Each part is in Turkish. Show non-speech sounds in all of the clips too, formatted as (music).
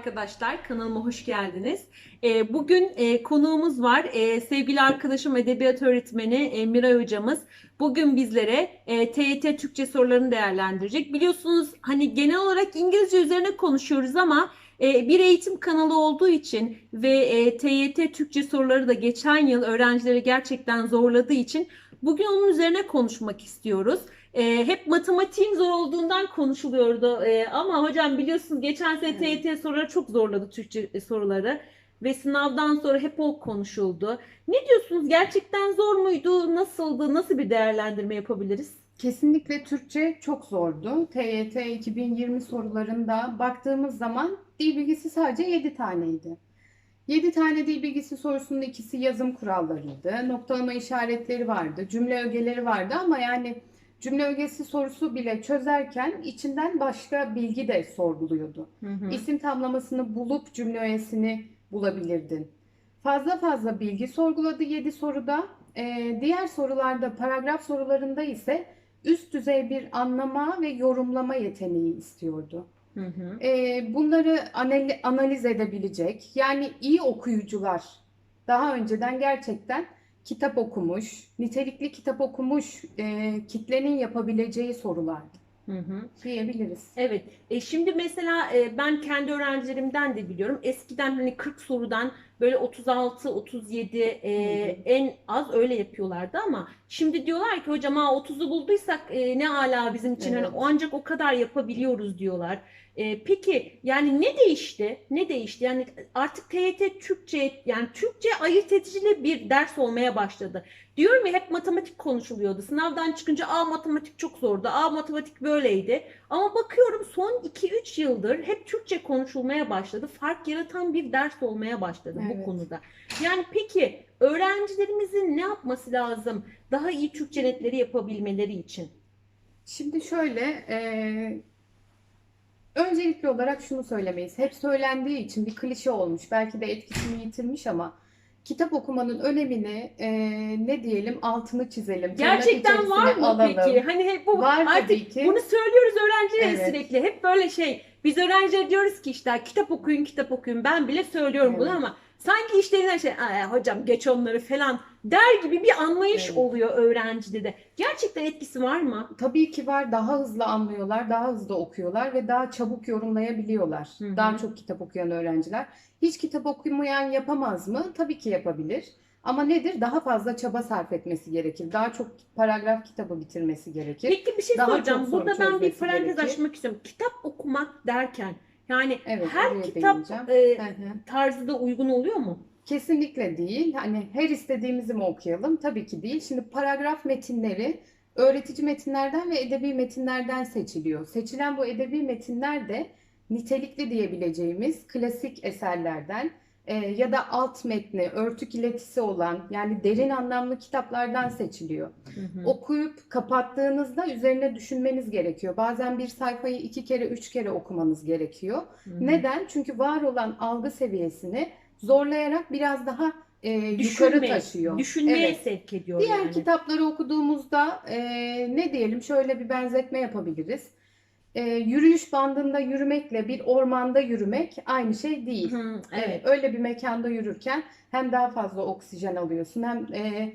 arkadaşlar, kanalıma hoş geldiniz. Ee, bugün e, konuğumuz var. Ee, sevgili arkadaşım edebiyat öğretmeni e, Miray hocamız. Bugün bizlere e, TYT Türkçe sorularını değerlendirecek. Biliyorsunuz hani genel olarak İngilizce üzerine konuşuyoruz ama e, bir eğitim kanalı olduğu için ve e, TYT Türkçe soruları da geçen yıl öğrencileri gerçekten zorladığı için bugün onun üzerine konuşmak istiyoruz. E, hep matematiğin zor olduğundan konuşuluyordu E, ama hocam biliyorsunuz geçen sene TYT soruları çok zorladı Türkçe e, soruları ve sınavdan sonra hep o konuşuldu. Ne diyorsunuz gerçekten zor muydu nasıldı nasıl bir değerlendirme yapabiliriz? Kesinlikle Türkçe çok zordu. TYT 2020 sorularında baktığımız zaman dil bilgisi sadece 7 taneydi. 7 tane dil bilgisi sorusunun ikisi yazım kurallarıydı. Noktalama işaretleri vardı, cümle ögeleri vardı ama yani cümle ögesi sorusu bile çözerken içinden başka bilgi de sorguluyordu. İsim tamlamasını bulup cümle öğesini bulabilirdin. Fazla fazla bilgi sorguladı 7 soruda. Ee, diğer sorularda, paragraf sorularında ise üst düzey bir anlama ve yorumlama yeteneği istiyordu. Hı hı. Ee, bunları anali- analiz edebilecek, yani iyi okuyucular daha önceden gerçekten kitap okumuş, nitelikli kitap okumuş e, kitlenin yapabileceği Hı hı. diyebiliriz. Evet. E şimdi mesela e, ben kendi öğrencilerimden de biliyorum. Eskiden hani 40 sorudan böyle 36, 37 e, en az öyle yapıyorlardı ama şimdi diyorlar ki hocam ha 30'u bulduysak e, ne ala bizim için hani Evet. o ancak o kadar yapabiliyoruz diyorlar. E, peki yani ne değişti? Ne değişti? Yani artık TYT Türkçe yani Türkçe ayırt edicili bir ders olmaya başladı. Diyorum ya hep matematik konuşuluyordu. Sınavdan çıkınca aa matematik çok zordu. Aa matematik böyleydi. Ama bakıyorum son 2-3 yıldır hep Türkçe konuşulmaya başladı. Fark yaratan bir ders olmaya başladı bu Evet. konuda. Yani peki öğrencilerimizin ne yapması lazım daha iyi Türkçe netleri yapabilmeleri için? Şimdi şöyle, e, öncelikli olarak şunu söylemeyiz. Hep söylendiği için bir klişe olmuş. Belki de etkisini yitirmiş ama kitap okumanın önemini e, ne diyelim altını çizelim. Gerçekten var mı alalım. peki? Hani hep bu Var artık ki. bunu söylüyoruz öğrencilere Evet. sürekli. Hep böyle şey. Biz öğrencilere diyoruz ki işte kitap okuyun, kitap okuyun. Ben bile söylüyorum bunu Evet. ama sanki işlerinden şey, "Aa, hocam geç onları falan der gibi bir anlayış Evet. oluyor öğrencide de. Gerçekten etkisi var mı? Tabii ki var. Daha hızlı anlıyorlar, daha hızlı okuyorlar ve daha çabuk yorumlayabiliyorlar. Hı hı. Daha çok kitap okuyan öğrenciler. Hiç kitap okumayan yapamaz mı? Tabii ki yapabilir. Ama nedir? Daha fazla çaba sarf etmesi gerekir. Daha çok paragraf kitabı bitirmesi gerekir. Peki bir şey Daha soracağım. Burada ben bir parantez açmak istiyorum. Kitap okumak derken yani Evet, her kitap e, tarzı da uygun oluyor mu? Kesinlikle değil. Hani her istediğimizi mi okuyalım? Tabii ki değil. Şimdi paragraf metinleri öğretici metinlerden ve edebi metinlerden seçiliyor. Seçilen bu edebi metinler de nitelikli diyebileceğimiz klasik eserlerden e, ya da alt metni, örtük iletisi olan yani derin anlamlı kitaplardan seçiliyor. Hı hı. Okuyup kapattığınızda üzerine düşünmeniz gerekiyor. Bazen bir sayfayı iki kere, üç kere okumanız gerekiyor. Hı hı. Neden? Çünkü var olan algı seviyesini zorlayarak biraz daha e, yukarı Düşünme, taşıyor. Düşünmeye Evet. sevk ediyor Diğer yani. kitapları okuduğumuzda e, ne diyelim şöyle bir benzetme yapabiliriz. E, yürüyüş bandında yürümekle bir ormanda yürümek aynı şey değil. Hı, Evet, evet. öyle bir mekanda yürürken hem daha fazla oksijen alıyorsun hem e,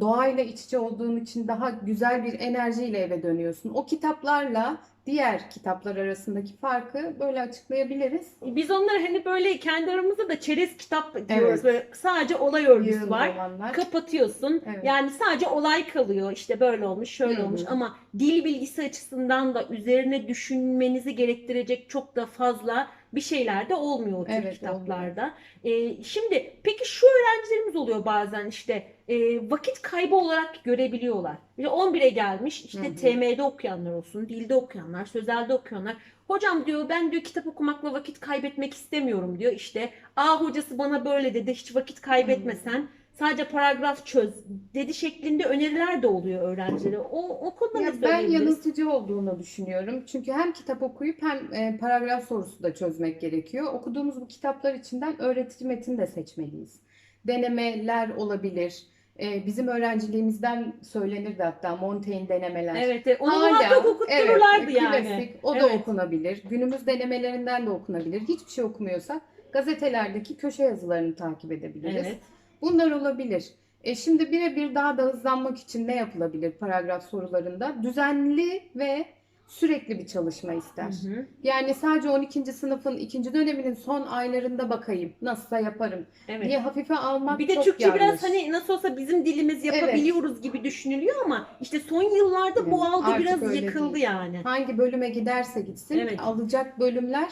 doğayla iç içe olduğun için daha güzel bir enerjiyle eve dönüyorsun. O kitaplarla diğer kitaplar arasındaki farkı böyle açıklayabiliriz. Biz onları hani böyle kendi aramızda da çerez kitap diyoruz. Evet. Böyle sadece olay örgüsü Yığın var. romanlar. Kapatıyorsun. Evet. Yani sadece olay kalıyor. İşte böyle olmuş, şöyle Hı hı. olmuş ama dil bilgisi açısından da üzerine düşünmenizi gerektirecek çok da fazla bir şeyler de olmuyor o tür Evet, kitaplarda. Ee, şimdi peki şu öğrencilerimiz oluyor bazen işte e, vakit kaybı olarak görebiliyorlar. İşte 11'e gelmiş işte Hı hı. TM'de okuyanlar olsun, dilde okuyanlar, sözelde okuyanlar. Hocam diyor ben diyor kitap okumakla vakit kaybetmek istemiyorum diyor. İşte A hocası bana böyle dedi hiç vakit kaybetmesen sadece paragraf çöz dedi şeklinde öneriler de oluyor öğrencilere. O, o konuda Ya ben yanıltıcı olduğunu düşünüyorum. Çünkü hem kitap okuyup hem e, paragraf sorusu da çözmek gerekiyor. Okuduğumuz bu kitaplar içinden öğretici metin de seçmeliyiz. Denemeler olabilir. E, bizim öğrenciliğimizden söylenirdi hatta Montaigne denemeler. Evet, e, onu Hala, okuttururlardı evet, yani. Klasik, o da Evet. okunabilir. Günümüz denemelerinden de okunabilir. Hiçbir şey okumuyorsak gazetelerdeki köşe yazılarını takip edebiliriz. Evet. Bunlar olabilir. E şimdi birebir daha da hızlanmak için ne yapılabilir paragraf sorularında? Düzenli ve sürekli bir çalışma ister. Hı hı. Yani sadece 12. sınıfın ikinci döneminin son aylarında bakayım nasılsa yaparım Evet. diye hafife almak Bir de çok Türkçe yanlış. biraz hani nasıl olsa bizim dilimiz yapabiliyoruz gibi düşünülüyor ama işte son yıllarda bu Evet, algı artık biraz yıkıldı değil. yani. hangi bölüme giderse gitsin Evet. alacak bölümler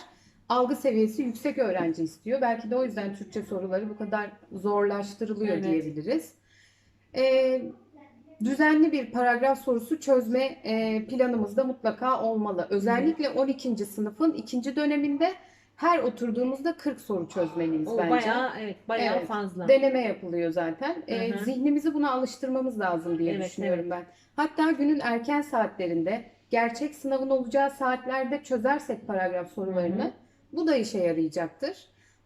algı seviyesi yüksek öğrenci istiyor. Belki de o yüzden Türkçe soruları bu kadar zorlaştırılıyor Evet. diyebiliriz. Ee, düzenli bir paragraf sorusu çözme e, planımızda mutlaka olmalı. Özellikle 12. sınıfın ikinci döneminde her oturduğumuzda 40 soru çözmeliyiz O bence. bayağı evet bayağı Evet. fazla. Deneme yapılıyor zaten. Hı. zihnimizi buna alıştırmamız lazım diye Evet, düşünüyorum ben. Hatta günün erken saatlerinde gerçek sınavın olacağı saatlerde çözersek paragraf sorularını Hı hı. bu da işe yarayacaktır.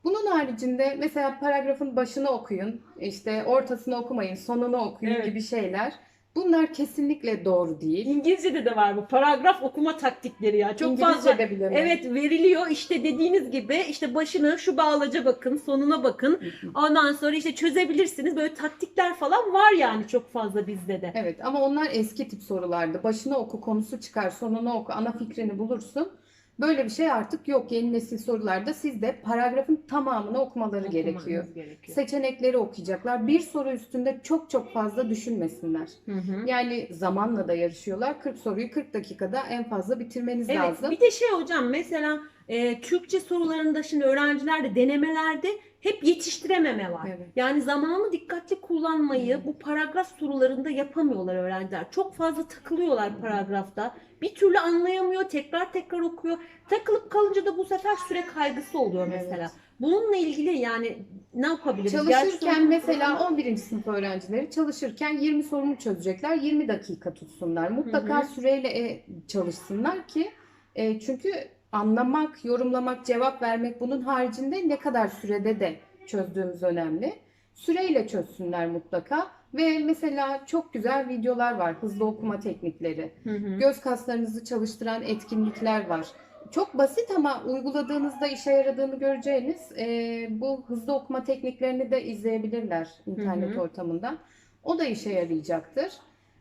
Bunun haricinde mesela paragrafın başını okuyun, işte ortasını okumayın, sonunu okuyun Evet. gibi şeyler. Bunlar kesinlikle doğru değil. İngilizce'de de var bu paragraf okuma taktikleri ya. Çok İngilizce fazla de bile mi? Evet veriliyor işte dediğiniz gibi işte başını şu bağlaca bakın sonuna bakın (laughs) ondan sonra işte çözebilirsiniz böyle taktikler falan var yani çok fazla bizde de. Evet ama onlar eski tip sorulardı. Başına oku, konusu çıkar, sonunu oku, ana fikrini bulursun. Böyle bir şey artık yok. Yeni nesil sorularda siz de paragrafın tamamını okumaları gerekiyor. Gerekiyor. Seçenekleri okuyacaklar. Bir soru üstünde çok çok fazla düşünmesinler. Hı hı. Yani zamanla da yarışıyorlar. 40 soruyu 40 dakikada en fazla bitirmeniz Evet lazım. bir de şey hocam mesela e, Türkçe sorularında şimdi öğrencilerde denemelerde hep yetiştirememe var. Evet. Yani zamanı dikkatli kullanmayı Evet. bu paragraf sorularında yapamıyorlar öğrenciler. Çok fazla takılıyorlar paragrafta. Bir türlü anlayamıyor, tekrar tekrar okuyor. Takılıp kalınca da bu sefer süre kaygısı oluyor mesela. Evet. Bununla ilgili yani ne yapabiliriz? Çalışırken soru- mesela 11. sınıf öğrencileri çalışırken 20 sorunu çözecekler. 20 dakika tutsunlar. Mutlaka Hı hı. süreyle e, çalışsınlar ki e, çünkü anlamak, yorumlamak, cevap vermek bunun haricinde ne kadar sürede de çözdüğümüz önemli. Süreyle çözsünler mutlaka ve mesela çok güzel videolar var. Hızlı okuma teknikleri. Hı hı. Göz kaslarınızı çalıştıran etkinlikler var. Çok basit ama uyguladığınızda işe yaradığını göreceğiniz e, bu hızlı okuma tekniklerini de izleyebilirler internet Hı hı. ortamından. O da işe yarayacaktır.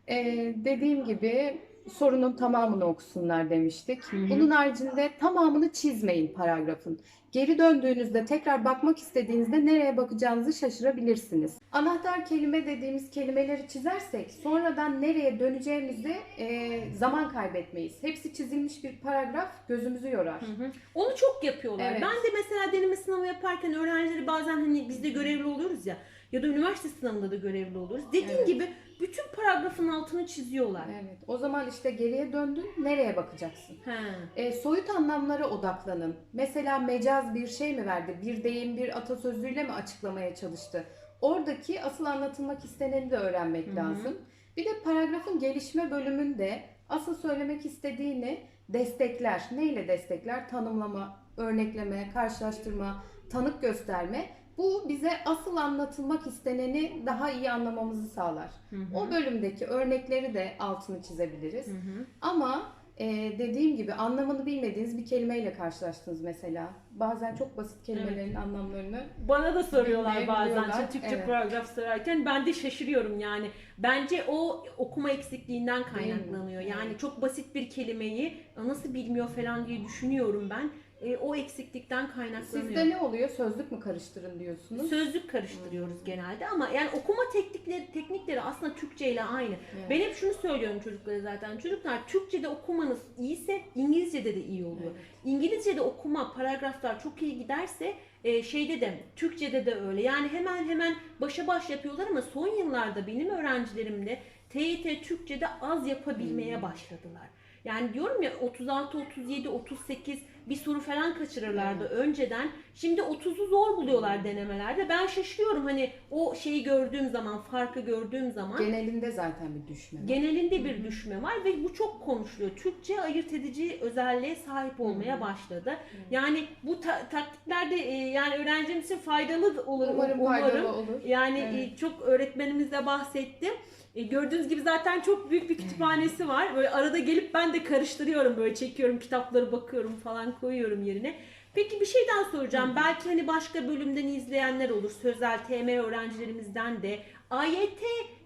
E, dediğim gibi sorunun tamamını okusunlar demiştik. Bunun haricinde tamamını çizmeyin paragrafın. Geri döndüğünüzde tekrar bakmak istediğinizde nereye bakacağınızı şaşırabilirsiniz. Anahtar kelime dediğimiz kelimeleri çizersek sonradan nereye döneceğimizi e, zaman kaybetmeyiz. Hepsi çizilmiş bir paragraf gözümüzü yorar. Hı hı. Onu çok yapıyorlar. Evet. Ben de mesela deneme sınavı yaparken öğrencileri bazen hani biz de görevli oluyoruz ya ya da üniversite sınavında da görevli oluyoruz. Dediğin Evet. gibi bütün paragrafın altını çiziyorlar. Evet. O zaman işte geriye döndün nereye bakacaksın? He. E, soyut anlamlara odaklanın. Mesela mecaz bir şey mi verdi? Bir deyim bir atasözüyle mi açıklamaya çalıştı? Oradaki asıl anlatılmak isteneni de öğrenmek Hı hı. lazım. Bir de paragrafın gelişme bölümünde asıl söylemek istediğini destekler. Neyle destekler? Tanımlama, örnekleme, karşılaştırma, tanık gösterme. Bu bize asıl anlatılmak isteneni daha iyi anlamamızı sağlar. Hı hı. O bölümdeki örnekleri de altını çizebiliriz. Hı hı. Ama e, dediğim gibi anlamını bilmediğiniz bir kelimeyle karşılaştınız mesela. Bazen çok basit kelimelerin anlamlarını Bana da soruyorlar bazen Bilmeyebiliyorlar. Türkçe Evet. paragraf sorarken ben de şaşırıyorum yani. Bence o okuma eksikliğinden kaynaklanıyor. Yani Evet. çok basit bir kelimeyi nasıl bilmiyor falan diye düşünüyorum ben. E, o eksiklikten kaynaklanıyor. sizde ne oluyor? Sözlük mü karıştırın diyorsunuz? Sözlük karıştırıyoruz genelde ama yani okuma teknikleri teknikleri aslında Türkçe ile aynı. Evet. Ben hep şunu söylüyorum çocuklara zaten. Çocuklar Türkçe'de okumanız iyiyse İngilizce'de de iyi oluyor. Evet. İngilizce'de okuma paragraflar çok iyi giderse e, şeyde de Türkçe'de de öyle. Yani hemen hemen başa baş yapıyorlar ama son yıllarda benim öğrencilerim de TYT Türkçe'de az yapabilmeye Hmm. başladılar. Yani diyorum ya 36, 37, 38 bir soru falan kaçırırlardı önceden. Şimdi 30'u zor buluyorlar denemelerde. Ben şaşırıyorum hani o şeyi gördüğüm zaman, farkı gördüğüm zaman. Genelinde zaten bir düşme var. Genelinde bir düşme var ve bu çok konuşuluyor. Türkçe ayırt edici özelliğe sahip olmaya başladı. Yani bu ta- taktikler de e, yani öğrencimiz için faydalı da olur Umarım umarım. faydalı olur. Yani Evet. e, çok öğretmenimiz de bahsetti. E, gördüğünüz gibi zaten çok büyük bir kütüphanesi var. Böyle arada gelip ben de karıştırıyorum böyle çekiyorum kitapları bakıyorum falan koyuyorum yerine. Peki bir şey daha soracağım. Hı. Belki hani başka bölümden izleyenler olur. Sözel TM öğrencilerimizden de. AYT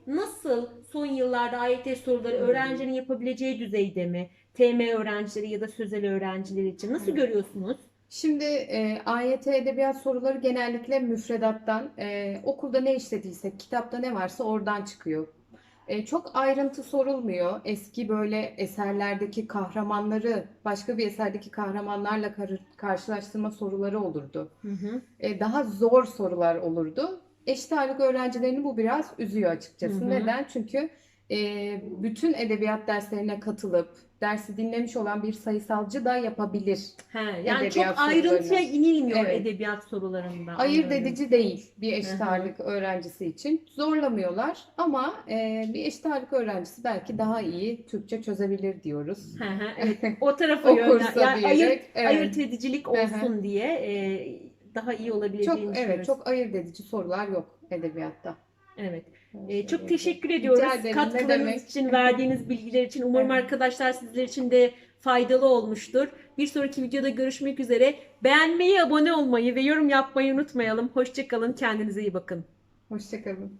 nasıl son yıllarda AYT soruları öğrencinin yapabileceği düzeyde mi? TM öğrencileri ya da sözel öğrenciler için nasıl Hı. görüyorsunuz? Şimdi e, AYT edebiyat soruları genellikle müfredattan, e, okulda ne işlediysek, kitapta ne varsa oradan çıkıyor. E, çok ayrıntı sorulmuyor. Eski böyle eserlerdeki kahramanları başka bir eserdeki kahramanlarla kar- karşılaştırma soruları olurdu. Hı hı. E, daha zor sorular olurdu. Eşit ağırlık öğrencilerini bu biraz üzüyor açıkçası. Hı hı. Neden? Çünkü e, bütün edebiyat derslerine katılıp dersi dinlemiş olan bir sayısalcı da yapabilir. He, yani Edebiyat çok ayrıntıya inilmiyor Evet. edebiyat sorularında. Ayırt edici değil bir eşit ağırlık öğrencisi için. Zorlamıyorlar ama e, bir eşit ağırlık öğrencisi belki daha iyi Türkçe çözebilir diyoruz. Hı hı, evet. (laughs) O tarafa Okursa yönlen, yani ayırt, evet. ayırt edicilik Hı hı. olsun diye e, daha iyi olabileceğini Çok düşünüyoruz. evet çok ayırt edici sorular yok edebiyatta. Evet. Öyle E, çok teşekkür ediyoruz ederim, katkılarınız için, verdiğiniz bilgiler için. Umarım Evet. arkadaşlar sizler için de faydalı olmuştur. Bir sonraki videoda görüşmek üzere. Beğenmeyi, abone olmayı ve yorum yapmayı unutmayalım. Hoşçakalın, kendinize iyi bakın. Hoşçakalın.